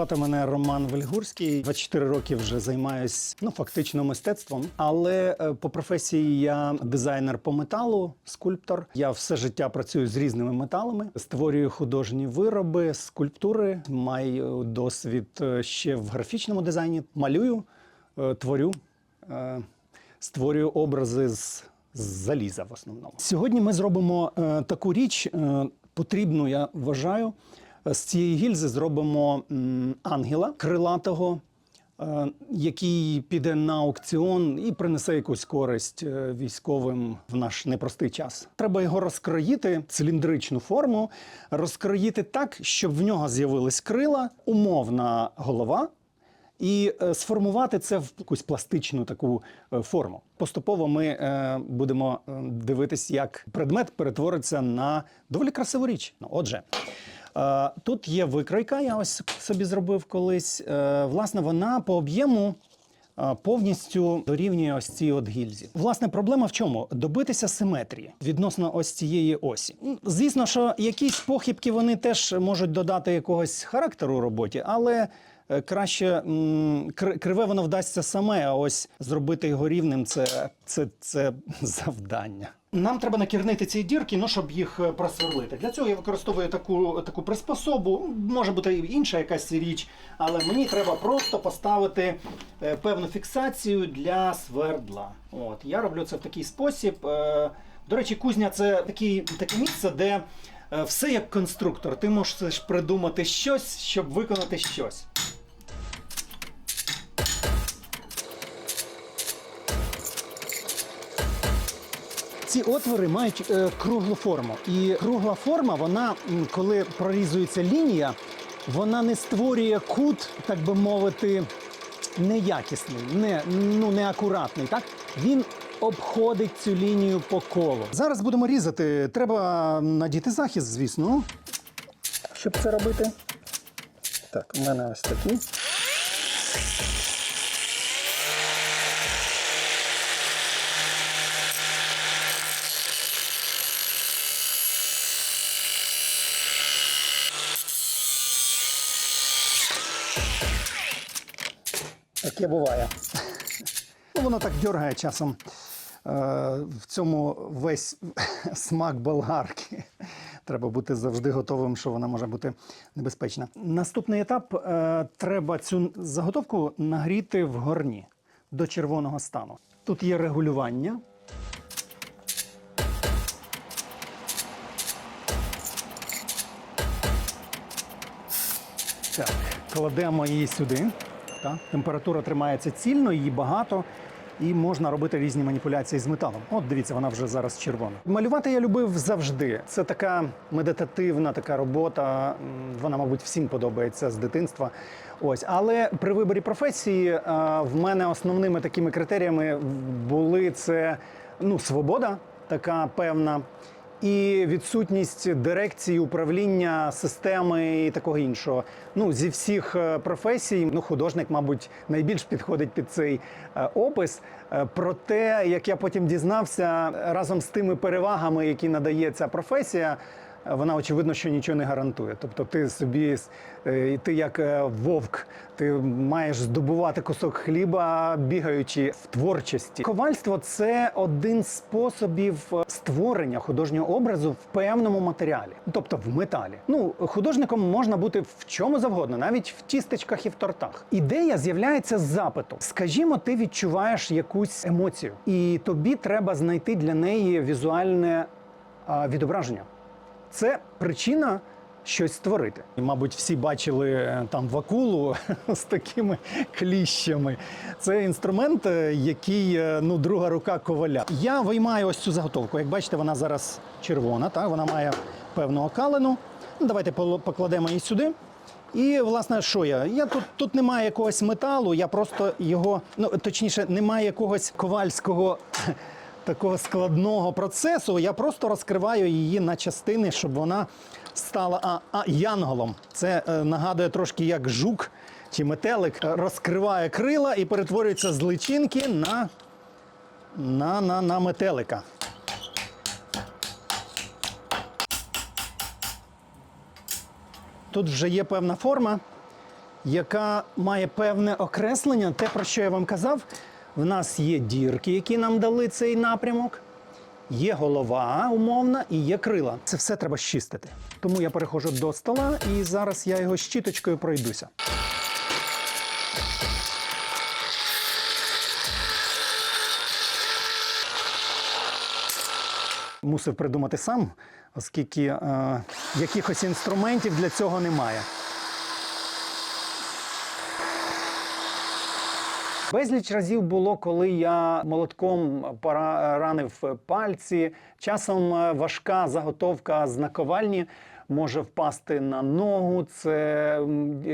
Звати мене Роман Вельгурський. 24 роки вже займаюсь ну фактично мистецтвом. Але е, по професії я дизайнер по металу, скульптор. Я все життя працюю з різними металами, створюю художні вироби, скульптури. Маю досвід е, ще в графічному дизайні. Малюю, е, творю, створюю образи з. заліза в основному. Сьогодні ми зробимо таку річ, потрібну, я вважаю. З цієї гільзи зробимо ангела крилатого, е, який піде на аукціон і принесе якусь користь е, військовим в наш непростий час. Треба його розкроїти, циліндричну форму, розкроїти так, щоб в нього з'явились крила, умовна голова. І е, сформувати це в якусь пластичну таку форму. Поступово ми будемо дивитись, як предмет перетвориться на доволі красиву річ. Ну, отже, тут є викройка, я ось собі зробив колись. Е, власне, вона по об'єму. е, Повністю дорівнює ось цій от гільзі. Власне, проблема в чому? Добитися симетрії відносно ось цієї осі. Звісно, що якісь похибки вони теж можуть додати якогось характеру роботі, але е, краще криве воно вдасться саме, а ось зробити його рівним це, це, це завдання. Нам треба накірнити ці дірки, ну, щоб їх е, просверлити. Для цього я використовую таку, таку приспособу. Може бути інша якась річ, але мені треба просто поставити е, певну фіксацію для свердла. От, я роблю це в такий спосіб. Е, До речі, кузня це такий, таке місце, де е, все як конструктор. Ти можеш придумати щось, щоб виконати щось. Ці отвори мають е, круглу форму. І кругла форма, вона, коли прорізується лінія, вона не створює кут, так би мовити, неякісний, не, ну, неакуратний. Так? Він обходить цю лінію по колу. Зараз будемо різати. Треба надіти захист, звісно. Щоб це робити. Так, у мене ось такі. Таке буває. Ну, воно так дергає часом. Е, В цьому весь смак болгарки. Треба бути завжди готовим, що вона може бути небезпечна. Наступний етап е, треба цю заготовку нагріти в горні до червоного стану. Тут є регулювання. Так, кладемо її сюди. Так. Температура тримається цільно, її багато. І можна робити різні маніпуляції з металом. От дивіться, вона вже зараз червона. Малювати я любив завжди. Це така медитативна така робота. Вона, мабуть, всім подобається з дитинства. Ось, але при виборі професії е, в мене основними такими критеріями були це ну, свобода, така певна і відсутність дирекції, управління системи і такого іншого. Ну, зі всіх е, професій, ну, художник, мабуть, найбільш підходить під цей е, опис. Е, Проте, як я потім дізнався, разом з тими перевагами, які надає ця професія. Вона очевидно, що нічого не гарантує. Тобто, ти собі е, ти як е, вовк, ти маєш здобувати кусок хліба, бігаючи в творчості. Ковальство це один з способів е, створення художнього образу в певному матеріалі, тобто в металі. Ну, художником можна бути в чому завгодно, навіть в тістечках і в тортах. Ідея з'являється з запиту. Скажімо, ти відчуваєш якусь емоцію, і тобі треба знайти для неї візуальне відображення. Це причина щось створити. Мабуть, всі бачили е, там вакулу з такими кліщами. Це інструмент, е, який е, ну, друга рука коваля. Я виймаю ось цю заготовку. Як бачите, вона зараз червона, так? вона має певну окалину. Ну, Давайте покладемо її сюди. І, власне, що я? Я тут, тут немає якогось металу, я просто його, ну точніше, немає якогось ковальського такого складного процесу. Я просто розкриваю її на частини, щоб вона стала а, а, янголом. Це е, нагадує трошки як жук чи метелик розкриває крила і перетворюється з личинки на, на, на, на метелика. Тут вже є певна форма. яка має певне окреслення. Те, про що я вам казав, в нас є дірки, які нам дали цей напрямок. Є голова умовна і є крила. Це все треба щистити. Тому я переходжу до стола і зараз я його щіточкою пройдуся. Мусив придумати сам, оскільки е, якихось інструментів для цього немає. Безліч разів було, коли я молотком пора- ранив пальці. Часом е, важка заготовка з наковальні може впасти на ногу. Це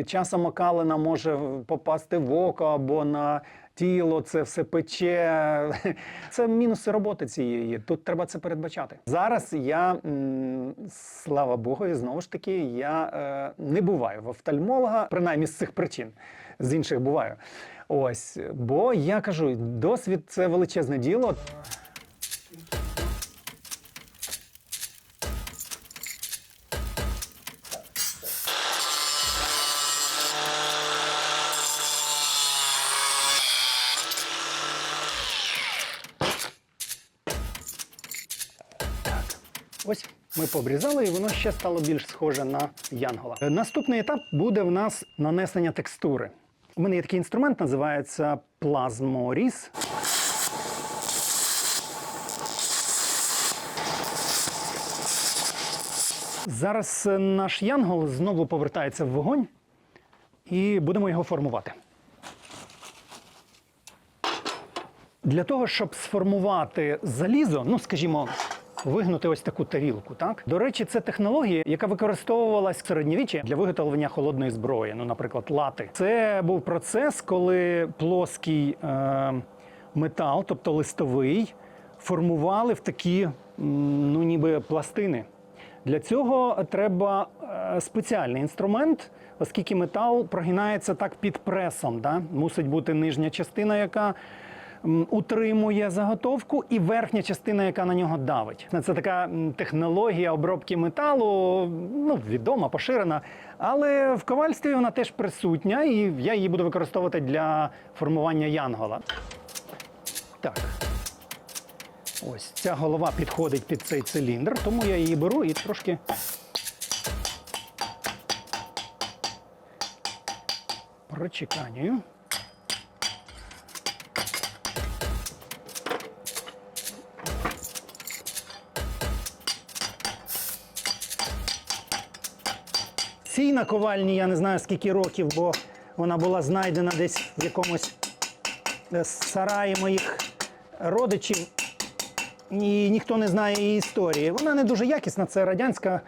часом окалина може попасти в око або на тіло. Це все пече. Це мінуси роботи цієї. Тут треба це передбачати. Зараз я, слава Богу, і знову ж таки, я е, не буваю в офтальмолога, принаймні з цих причин. З інших буваю. Ось, бо я кажу, досвід це величезне діло. Ось ми пообрізали, і воно ще стало більш схоже на янгола. Наступний етап буде в нас нанесення текстури. У мене є такий інструмент, називається плазморіз. Зараз е, наш янгол знову повертається в вогонь і будемо його формувати. Для того, щоб сформувати залізо, ну скажімо, вигнути ось таку тарілку. Так до речі, це технологія, яка використовувалась в середньовіччі для виготовлення холодної зброї, ну, наприклад, лати. Це був процес, коли плоский е, метал, тобто листовий, формували в такі, ну ніби пластини. Для цього треба е, спеціальний інструмент, оскільки метал прогинається так під пресом. Да? Мусить бути нижня частина, яка утримує заготовку, і верхня частина, яка на нього давить. Це така технологія обробки металу, ну, відома, поширена. Але в ковальстві вона теж присутня, і я її буду використовувати для формування янгола. Так. Ось ця голова підходить під цей циліндр, тому я її беру і трошки. Прочеканюю. Цій наковальні я не знаю скільки років, бо вона була знайдена десь в якомусь е, сараї моїх родичів і ніхто не знає її історії. Вона не дуже якісна. Це радянська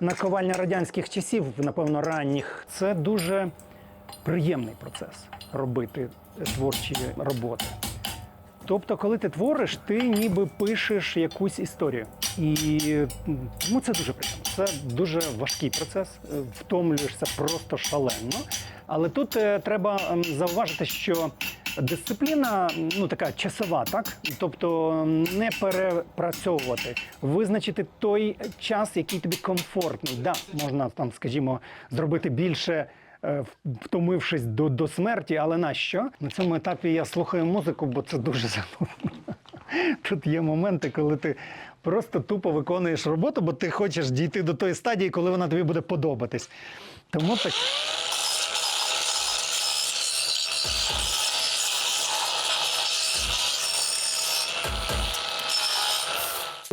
наковальня радянських часів, напевно, ранніх. Це дуже приємний процес робити творчі роботи. Тобто, коли ти твориш, ти ніби пишеш якусь історію. І тому це дуже приємно. Це дуже важкий процес, е, втомлюєшся просто шалено. Але тут е, треба зауважити, що дисципліна ну така часова, так тобто не перепрацьовувати, визначити той час, який тобі комфортний. Да, можна там, скажімо, зробити більше. Е, Втомившись до, до смерті, але на що? На цьому етапі я слухаю музику, бо це дуже занудно. Тут є моменти, коли ти просто тупо виконуєш роботу, бо ти хочеш дійти до тої стадії, коли вона тобі буде подобатись. Тому так.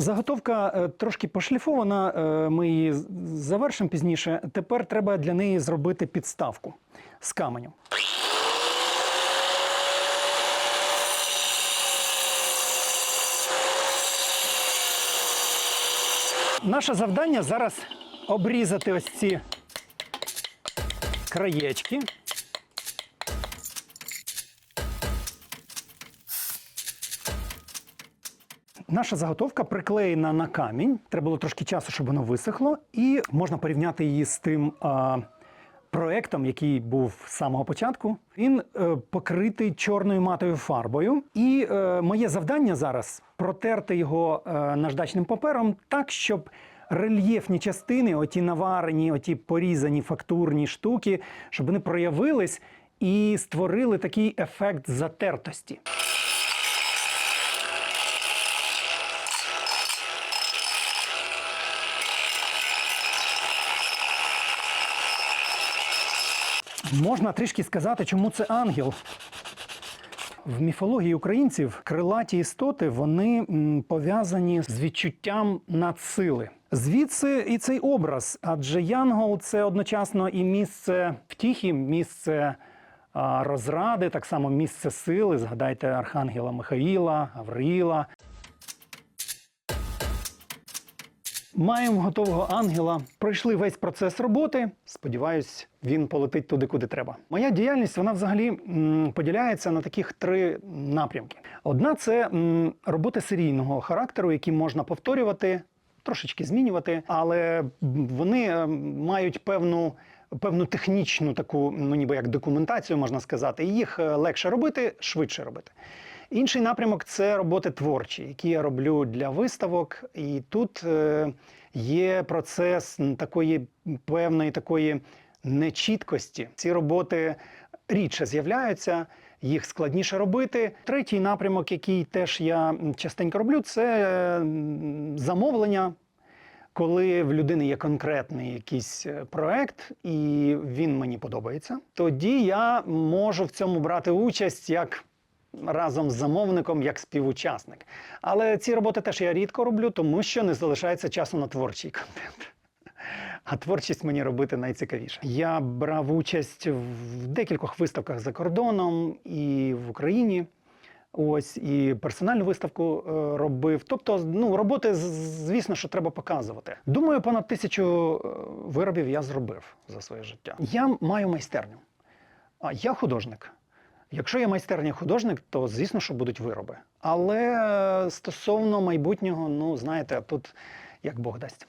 Заготовка е, трошки пошліфована, е, ми її завершимо пізніше. Тепер треба для неї зробити підставку з каменю. Наше завдання зараз обрізати ось ці краєчки. Наша заготовка приклеєна на камінь. Треба було трошки часу, щоб воно висохло, і можна порівняти її з тим а, проектом, який був з самого початку. Він е, покритий чорною матовою фарбою. І е, моє завдання зараз протерти його е, наждачним папером так, щоб рельєфні частини, оті наварені, оті порізані фактурні штуки, щоб вони проявились і створили такий ефект затертості. Можна трішки сказати, чому це ангел. В міфології українців крилаті істоти вони пов'язані з відчуттям надсили. Звідси і цей образ, адже Янгол це одночасно і місце втіхи, місце розради, так само місце сили. Згадайте Архангела Михаїла, Гавриїла. Маємо готового ангела. Пройшли весь процес роботи. Сподіваюсь, він полетить туди, куди треба. Моя діяльність вона взагалі поділяється на таких три напрямки. Одна це роботи серійного характеру, які можна повторювати, трошечки змінювати, але вони е, мають певну. Певну технічну таку, ну ніби як документацію можна сказати, їх е, легше робити, швидше робити. Інший напрямок це роботи творчі, які я роблю для виставок. І тут е, є процес такої певної такої нечіткості. Ці роботи рідше з'являються, їх складніше робити. Третій напрямок, який теж я частенько роблю, це е, замовлення. Коли в людини є конкретний якийсь е, проект, і він мені подобається, тоді я можу в цьому брати участь як разом з замовником, як співучасник. Але ці роботи теж я рідко роблю, тому що не залишається часу на творчий контент. А творчість мені робити найцікавіше. Я брав участь в декількох виставках за кордоном і в Україні. Ось і персональну виставку е, робив. Тобто, ну роботи, звісно, що треба показувати. Думаю, понад тисячу е, виробів я зробив за своє життя. Я маю майстерню. А я художник. Якщо є майстерня художник, то звісно, що будуть вироби. Але е, стосовно майбутнього, ну знаєте, тут як Бог дасть.